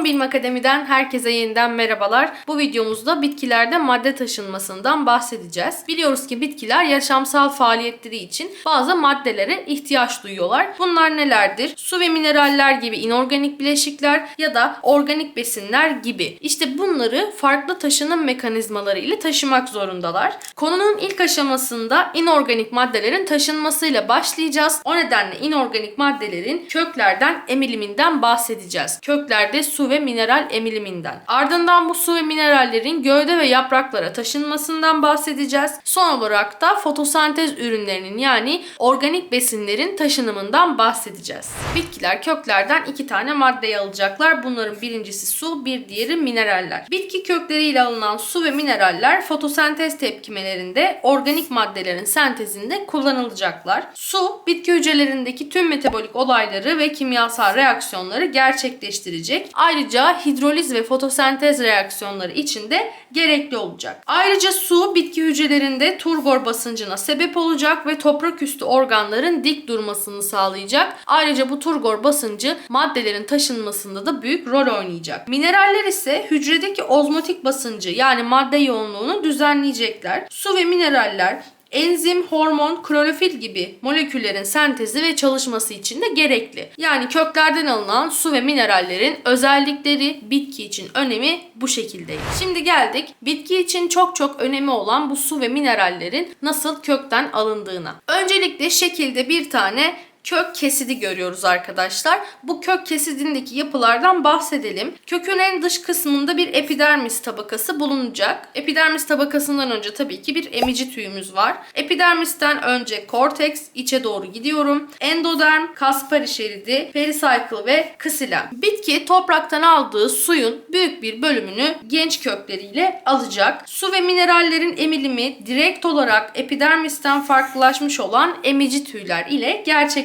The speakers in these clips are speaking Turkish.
Tohum Bilim Akademi'den herkese yeniden merhabalar. Bu videomuzda bitkilerde madde taşınmasından bahsedeceğiz. Biliyoruz ki bitkiler yaşamsal faaliyetleri için bazı maddelere ihtiyaç duyuyorlar. Bunlar nelerdir? Su ve mineraller gibi inorganik bileşikler ya da organik besinler gibi. İşte bunları farklı taşınım mekanizmaları ile taşımak zorundalar. Konunun ilk aşamasında inorganik maddelerin taşınmasıyla başlayacağız. O nedenle inorganik maddelerin köklerden emiliminden bahsedeceğiz. Köklerde su ve mineral emiliminden. Ardından bu su ve minerallerin gövde ve yapraklara taşınmasından bahsedeceğiz. Son olarak da fotosentez ürünlerinin yani organik besinlerin taşınımından bahsedeceğiz. Bitkiler köklerden iki tane maddeyi alacaklar. Bunların birincisi su, bir diğeri mineraller. Bitki kökleriyle alınan su ve mineraller fotosentez tepkimelerinde organik maddelerin sentezinde kullanılacaklar. Su, bitki hücrelerindeki tüm metabolik olayları ve kimyasal reaksiyonları gerçekleştirecek. Ayrıca hidroliz ve fotosentez reaksiyonları için de gerekli olacak. Ayrıca su bitki hücrelerinde turgor basıncına sebep olacak ve toprak üstü organların dik durmasını sağlayacak. Ayrıca bu turgor basıncı maddelerin taşınmasında da büyük rol oynayacak. Mineraller ise hücredeki ozmotik basıncı yani madde yoğunluğunu düzenleyecekler. Su ve mineraller enzim, hormon, klorofil gibi moleküllerin sentezi ve çalışması için de gerekli. Yani köklerden alınan su ve minerallerin özellikleri bitki için önemi bu şekildeydi. Şimdi geldik bitki için çok çok önemi olan bu su ve minerallerin nasıl kökten alındığına. Öncelikle şekilde bir tane kök kesidi görüyoruz arkadaşlar. Bu kök kesidindeki yapılardan bahsedelim. Kökün en dış kısmında bir epidermis tabakası bulunacak. Epidermis tabakasından önce tabii ki bir emici tüyümüz var. Epidermisten önce korteks içe doğru gidiyorum. Endoderm, kaspari şeridi, pericycle ve ksilem. Bitki topraktan aldığı suyun büyük bir bölümünü genç kökleriyle alacak. Su ve minerallerin emilimi direkt olarak epidermisten farklılaşmış olan emici tüyler ile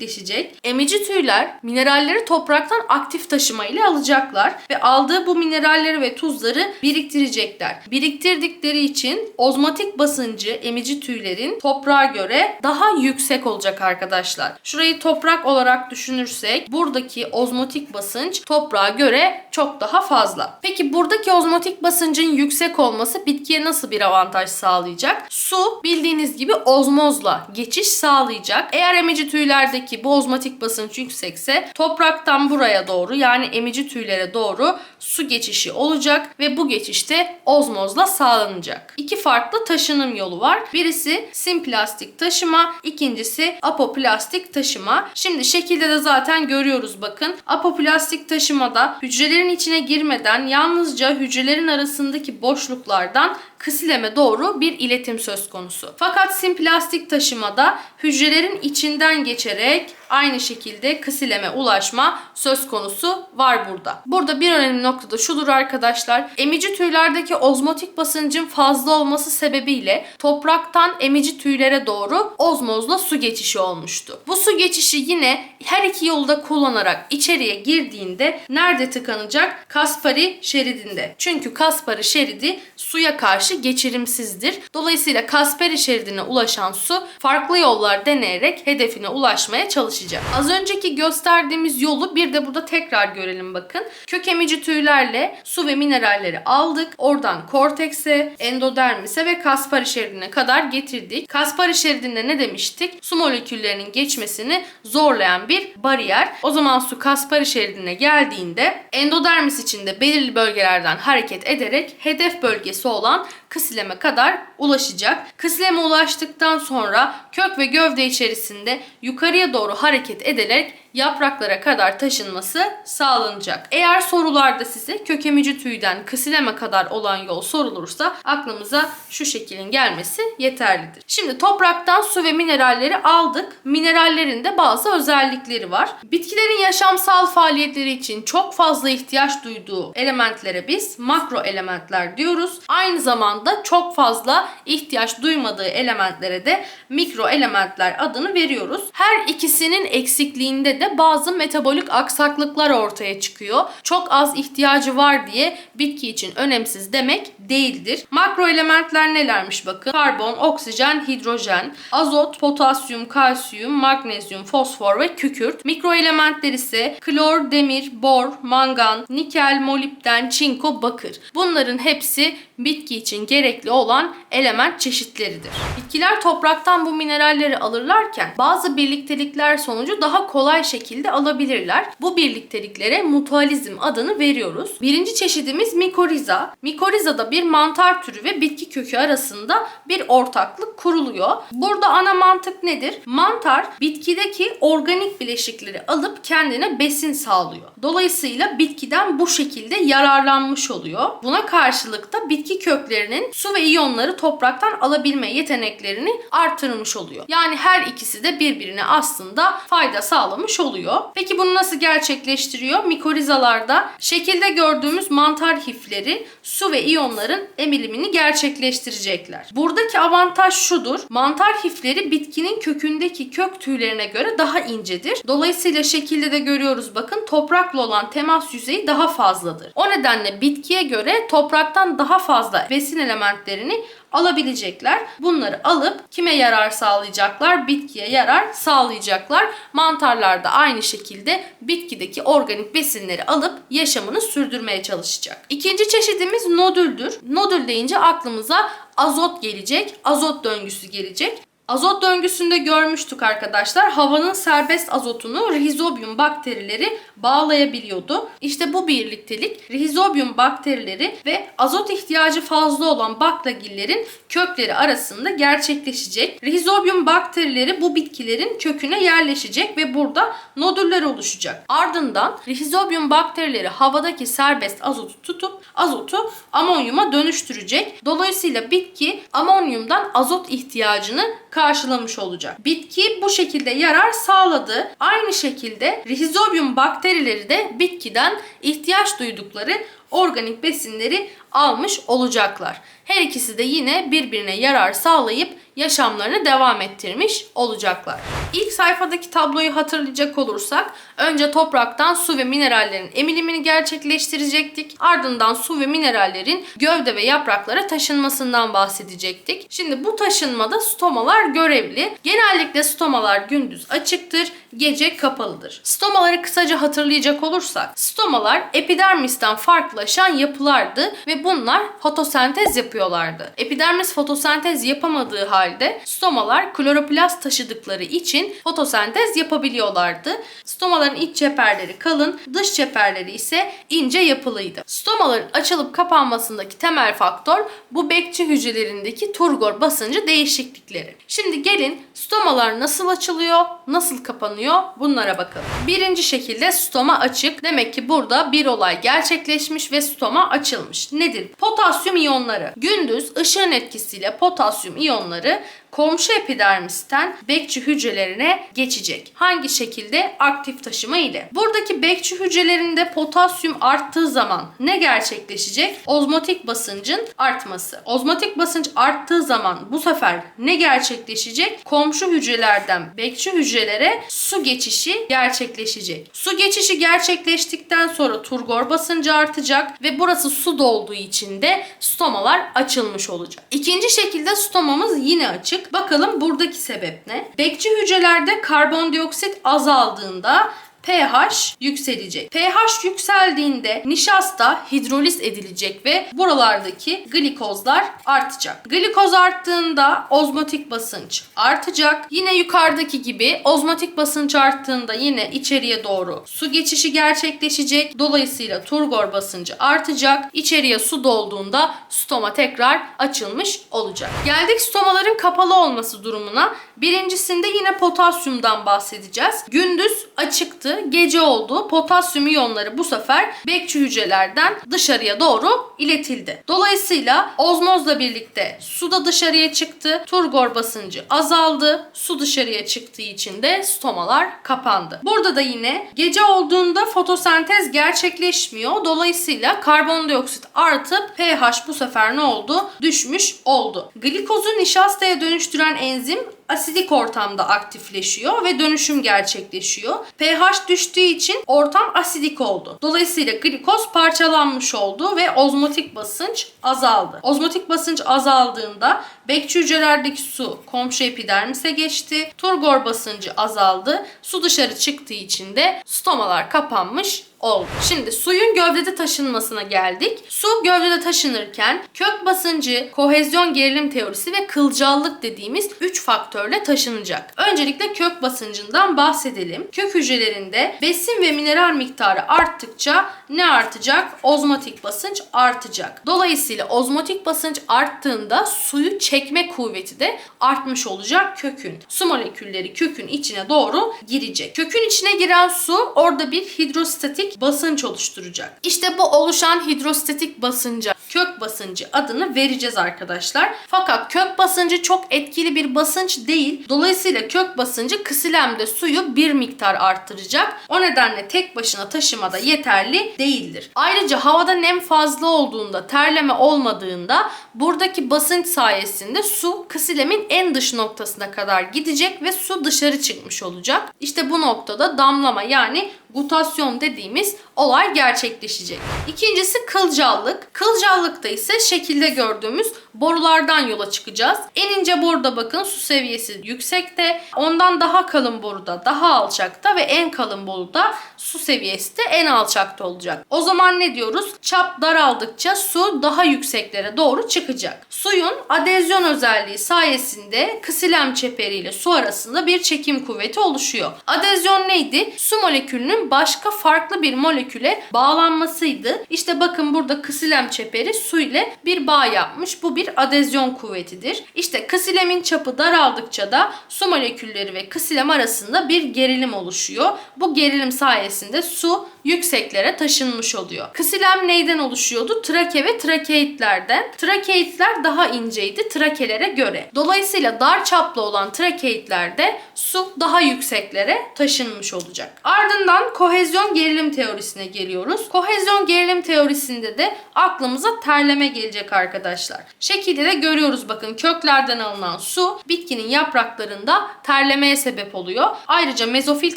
gerçekleşecek Emici tüyler mineralleri topraktan aktif taşıma ile alacaklar ve aldığı bu mineralleri ve tuzları biriktirecekler. Biriktirdikleri için ozmotik basıncı emici tüylerin toprağa göre daha yüksek olacak arkadaşlar. Şurayı toprak olarak düşünürsek buradaki ozmotik basınç toprağa göre çok daha fazla. Peki buradaki ozmotik basıncın yüksek olması bitkiye nasıl bir avantaj sağlayacak? Su bildiğiniz gibi ozmozla geçiş sağlayacak. Eğer emici tüylerdeki bu ozmotik basınç yüksekse topraktan buraya doğru yani emici tüylere doğru su geçişi olacak ve bu geçişte ozmozla sağlanacak. İki farklı taşınım yolu var. Birisi simplastik taşıma, ikincisi apoplastik taşıma. Şimdi şekilde de zaten görüyoruz bakın. Apoplastik taşımada hücrelerin içine girmeden yalnızca hücrelerin arasındaki boşluklardan kısileme doğru bir iletim söz konusu. Fakat simplastik taşımada hücrelerin içinden geçerek aynı şekilde kısileme ulaşma söz konusu var burada. Burada bir önemli nokta da şudur arkadaşlar. Emici tüylerdeki ozmotik basıncın fazla olması sebebiyle topraktan emici tüylere doğru ozmozla su geçişi olmuştu. Bu su geçişi yine her iki yolda kullanarak içeriye girdiğinde nerede tıkanacak? Kaspari şeridinde. Çünkü Kaspari şeridi suya karşı geçirimsizdir. Dolayısıyla Kaspari şeridine ulaşan su farklı yollar deneyerek hedefine ulaşmaya çalışacak. Az önceki gösterdiğimiz yolu bir de burada tekrar görelim bakın. Kök emici tüylerle su ve mineralleri aldık. Oradan kortekse, endodermise ve Kaspari şeridine kadar getirdik. Kaspari şeridinde ne demiştik? Su moleküllerinin geçmesini zorlayan bir bariyer. O zaman su Kaspari şeridine geldiğinde endodermis içinde belirli bölgelerden hareket ederek hedef bölgesi olan kısileme kadar ulaşacak. Kısileme ulaştıktan sonra kök ve gövde içerisinde yukarıya doğru hareket ederek yapraklara kadar taşınması sağlanacak. Eğer sorularda size kökemici tüyden kısileme kadar olan yol sorulursa aklımıza şu şeklin gelmesi yeterlidir. Şimdi topraktan su ve mineralleri aldık. Minerallerin de bazı özellikleri var. Bitkilerin yaşamsal faaliyetleri için çok fazla ihtiyaç duyduğu elementlere biz makro elementler diyoruz. Aynı zamanda çok fazla ihtiyaç duymadığı elementlere de mikro elementler adını veriyoruz. Her ikisinin eksikliğinde de sayesinde bazı metabolik aksaklıklar ortaya çıkıyor. Çok az ihtiyacı var diye bitki için önemsiz demek değildir. Makro elementler nelermiş bakın. Karbon, oksijen, hidrojen, azot, potasyum, kalsiyum, magnezyum, fosfor ve kükürt. Mikro elementler ise klor, demir, bor, mangan, nikel, molibden, çinko, bakır. Bunların hepsi bitki için gerekli olan element çeşitleridir. Bitkiler topraktan bu mineralleri alırlarken bazı birliktelikler sonucu daha kolay şekilde alabilirler. Bu birlikteliklere mutualizm adını veriyoruz. Birinci çeşidimiz mikoriza. Mikorizada bir mantar türü ve bitki kökü arasında bir ortaklık kuruluyor. Burada ana mantık nedir? Mantar bitkideki organik bileşikleri alıp kendine besin sağlıyor. Dolayısıyla bitkiden bu şekilde yararlanmış oluyor. Buna karşılık da bitki köklerinin su ve iyonları topraktan alabilme yeteneklerini artırmış oluyor. Yani her ikisi de birbirine aslında fayda sağlamış oluyor. Peki bunu nasıl gerçekleştiriyor? Mikorizalarda şekilde gördüğümüz mantar hifleri su ve iyonların emilimini gerçekleştirecekler. Buradaki avantaj şudur. Mantar hifleri bitkinin kökündeki kök tüylerine göre daha incedir. Dolayısıyla şekilde de görüyoruz bakın toprakla olan temas yüzeyi daha fazladır. O nedenle bitkiye göre topraktan daha fazla besin elementlerini alabilecekler. Bunları alıp kime yarar sağlayacaklar? Bitkiye yarar sağlayacaklar. Mantarlar da aynı şekilde bitkideki organik besinleri alıp yaşamını sürdürmeye çalışacak. İkinci çeşidimiz nodüldür. Nodül deyince aklımıza azot gelecek, azot döngüsü gelecek. Azot döngüsünde görmüştük arkadaşlar. Havanın serbest azotunu Rhizobium bakterileri bağlayabiliyordu. İşte bu birliktelik Rhizobium bakterileri ve azot ihtiyacı fazla olan baklagillerin kökleri arasında gerçekleşecek. Rhizobium bakterileri bu bitkilerin köküne yerleşecek ve burada nodüller oluşacak. Ardından Rhizobium bakterileri havadaki serbest azotu tutup azotu amonyuma dönüştürecek. Dolayısıyla bitki amonyumdan azot ihtiyacını karşılamış olacak. Bitki bu şekilde yarar sağladı. Aynı şekilde Rhizobium bakterileri de bitkiden ihtiyaç duydukları organik besinleri almış olacaklar. Her ikisi de yine birbirine yarar sağlayıp yaşamlarını devam ettirmiş olacaklar. İlk sayfadaki tabloyu hatırlayacak olursak önce topraktan su ve minerallerin emilimini gerçekleştirecektik. Ardından su ve minerallerin gövde ve yapraklara taşınmasından bahsedecektik. Şimdi bu taşınmada stomalar görevli. Genellikle stomalar gündüz açıktır, gece kapalıdır. Stomaları kısaca hatırlayacak olursak stomalar epidermisten farklılaşan yapılardı ve bunlar fotosentez yapıyorlardı. Epidermis fotosentez yapamadığı halde stomalar kloroplast taşıdıkları için fotosentez yapabiliyorlardı. Stomaların iç çeperleri kalın, dış çeperleri ise ince yapılıydı. Stomaların açılıp kapanmasındaki temel faktör bu bekçi hücrelerindeki turgor basıncı değişiklikleri. Şimdi gelin stomalar nasıl açılıyor, nasıl kapanıyor bunlara bakalım. Birinci şekilde stoma açık. Demek ki burada bir olay gerçekleşmiş ve stoma açılmış. Nedir? Potasyum iyonları. Gündüz ışığın etkisiyle potasyum iyonları komşu epidermisten bekçi hücrelerine geçecek. Hangi şekilde? Aktif taşıma ile. Buradaki bekçi hücrelerinde potasyum arttığı zaman ne gerçekleşecek? Ozmotik basıncın artması. Ozmotik basınç arttığı zaman bu sefer ne gerçekleşecek? Komşu hücrelerden bekçi hücrelere su geçişi gerçekleşecek. Su geçişi gerçekleştikten sonra turgor basıncı artacak ve burası su dolduğu için de stomalar açılmış olacak. İkinci şekilde stomamız yine açık. Bakalım buradaki sebep ne? Bekçi hücrelerde karbondioksit azaldığında pH yükselecek. pH yükseldiğinde nişasta hidroliz edilecek ve buralardaki glikozlar artacak. Glikoz arttığında ozmotik basınç artacak. Yine yukarıdaki gibi ozmotik basınç arttığında yine içeriye doğru su geçişi gerçekleşecek. Dolayısıyla turgor basıncı artacak. İçeriye su dolduğunda stoma tekrar açılmış olacak. Geldik stomaların kapalı olması durumuna. Birincisinde yine potasyumdan bahsedeceğiz. Gündüz açıktı, gece oldu. Potasyum iyonları bu sefer bekçi hücrelerden dışarıya doğru iletildi. Dolayısıyla ozmozla birlikte su da dışarıya çıktı. Turgor basıncı azaldı. Su dışarıya çıktığı için de stomalar kapandı. Burada da yine gece olduğunda fotosentez gerçekleşmiyor. Dolayısıyla karbondioksit artıp pH bu sefer ne oldu? Düşmüş oldu. Glikozu nişastaya dönüştüren enzim asidik ortamda aktifleşiyor ve dönüşüm gerçekleşiyor. pH düştüğü için ortam asidik oldu. Dolayısıyla glikoz parçalanmış oldu ve ozmotik basınç azaldı. Ozmotik basınç azaldığında bekçi hücrelerdeki su komşu epidermise geçti. Turgor basıncı azaldı. Su dışarı çıktığı için de stomalar kapanmış oldu. Şimdi suyun gövdede taşınmasına geldik. Su gövdede taşınırken kök basıncı, kohezyon gerilim teorisi ve kılcallık dediğimiz 3 faktörle taşınacak. Öncelikle kök basıncından bahsedelim. Kök hücrelerinde besin ve mineral miktarı arttıkça ne artacak? Ozmotik basınç artacak. Dolayısıyla ozmotik basınç arttığında suyu çekme kuvveti de artmış olacak kökün. Su molekülleri kökün içine doğru girecek. Kökün içine giren su orada bir hidrostatik basınç oluşturacak. İşte bu oluşan hidrostatik basınca kök basıncı adını vereceğiz arkadaşlar. Fakat kök basıncı çok etkili bir basınç değil. Dolayısıyla kök basıncı kısilemde suyu bir miktar arttıracak. O nedenle tek başına taşımada yeterli değildir. Ayrıca havada nem fazla olduğunda, terleme olmadığında buradaki basınç sayesinde su kısilemin en dış noktasına kadar gidecek ve su dışarı çıkmış olacak. İşte bu noktada damlama yani gutasyon dediğimiz olay gerçekleşecek. İkincisi kılcallık. Kılcallıkta ise şekilde gördüğümüz borulardan yola çıkacağız. En ince boruda bakın su seviyesi yüksekte. Ondan daha kalın boruda daha alçakta ve en kalın boruda su seviyesi de en alçakta olacak. O zaman ne diyoruz? Çap daraldıkça su daha yükseklere doğru çıkacak. Suyun adezyon özelliği sayesinde kısilem çeperiyle su arasında bir çekim kuvveti oluşuyor. Adezyon neydi? Su molekülünün başka farklı bir moleküle bağlanmasıydı. İşte bakın burada kısilem çeperi su ile bir bağ yapmış. Bu bir adezyon kuvvetidir. İşte kısilemin çapı daraldıkça da su molekülleri ve kısilem arasında bir gerilim oluşuyor. Bu gerilim sayesinde su yükseklere taşınmış oluyor. Kısilem neyden oluşuyordu? Trake ve trakeitlerden. Trakeitler daha inceydi trakelere göre. Dolayısıyla dar çaplı olan trakeitlerde su daha yükseklere taşınmış olacak. Ardından kohezyon gerilim teorisine geliyoruz. Kohezyon gerilim teorisinde de aklımıza terleme gelecek arkadaşlar. Şekilde de görüyoruz bakın köklerden alınan su bitkinin yapraklarında terlemeye sebep oluyor. Ayrıca mezofil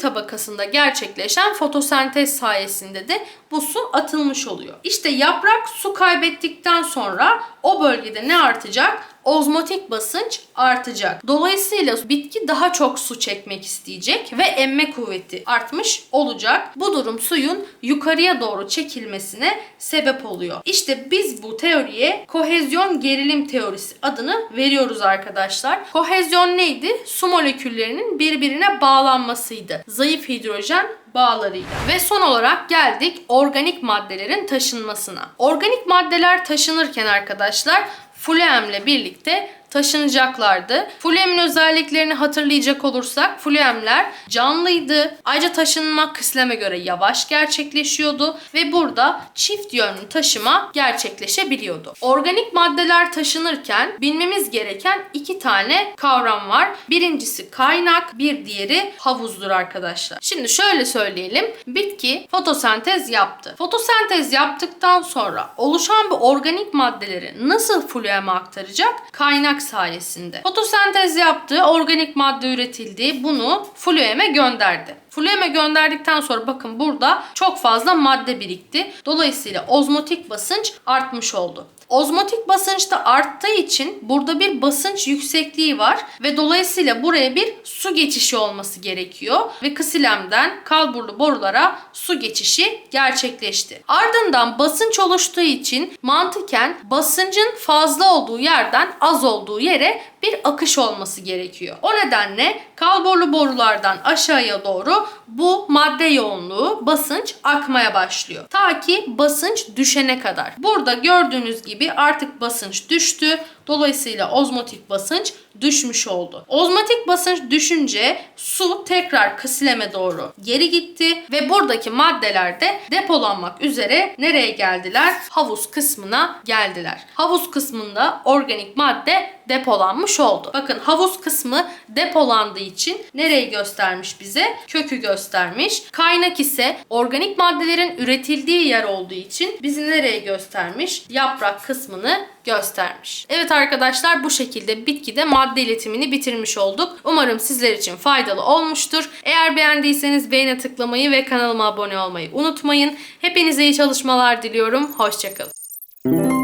tabakasında gerçekleşen fotosentez sayesinde de bu su atılmış oluyor. İşte yaprak su kaybettikten sonra o bölgede ne artacak? Ozmotik basınç artacak. Dolayısıyla bitki daha çok su çekmek isteyecek ve emme kuvveti artmış olacak. Bu durum suyun yukarıya doğru çekilmesine sebep oluyor. İşte biz bu teoriye kohezyon gerilim teorisi adını veriyoruz arkadaşlar. Kohezyon neydi? Su moleküllerinin birbirine bağlanmasıydı. Zayıf hidrojen bağlarıyla. Ve son olarak geldik organik maddelerin taşınmasına. Organik maddeler taşınırken arkadaşlar fluemle birlikte taşınacaklardı. Fluemin özelliklerini hatırlayacak olursak fluemler canlıydı. Ayrıca taşınma kısleme göre yavaş gerçekleşiyordu ve burada çift yönlü taşıma gerçekleşebiliyordu. Organik maddeler taşınırken bilmemiz gereken iki tane kavram var. Birincisi kaynak, bir diğeri havuzdur arkadaşlar. Şimdi şöyle söyleyelim. Bitki fotosentez yaptı. Fotosentez yaptıktan sonra oluşan bu organik maddeleri nasıl flueme aktaracak? Kaynak sayesinde. Fotosentez yaptı, organik madde üretildi. Bunu flueme gönderdi. Flueme gönderdikten sonra bakın burada çok fazla madde birikti. Dolayısıyla ozmotik basınç artmış oldu. Ozmotik basınç da arttığı için burada bir basınç yüksekliği var ve dolayısıyla buraya bir su geçişi olması gerekiyor ve kısilemden kalburlu borulara su geçişi gerçekleşti. Ardından basınç oluştuğu için mantıken basıncın fazla olduğu yerden az olduğu yere bir akış olması gerekiyor. O nedenle kalburlu borulardan aşağıya doğru bu madde yoğunluğu basınç akmaya başlıyor. Ta ki basınç düşene kadar. Burada gördüğünüz gibi artık basınç düştü. Dolayısıyla ozmotik basınç düşmüş oldu. Ozmotik basınç düşünce su tekrar kısileme doğru geri gitti ve buradaki maddeler de depolanmak üzere nereye geldiler? Havuz kısmına geldiler. Havuz kısmında organik madde depolanmış oldu. Bakın havuz kısmı depolandığı için nereyi göstermiş bize? Kökü göstermiş. Kaynak ise organik maddelerin üretildiği yer olduğu için bizi nereye göstermiş? Yaprak kısmını göstermiş. Evet arkadaşlar bu şekilde bitkide madde iletimini bitirmiş olduk. Umarım sizler için faydalı olmuştur. Eğer beğendiyseniz beğene tıklamayı ve kanalıma abone olmayı unutmayın. Hepinize iyi çalışmalar diliyorum. Hoşçakalın.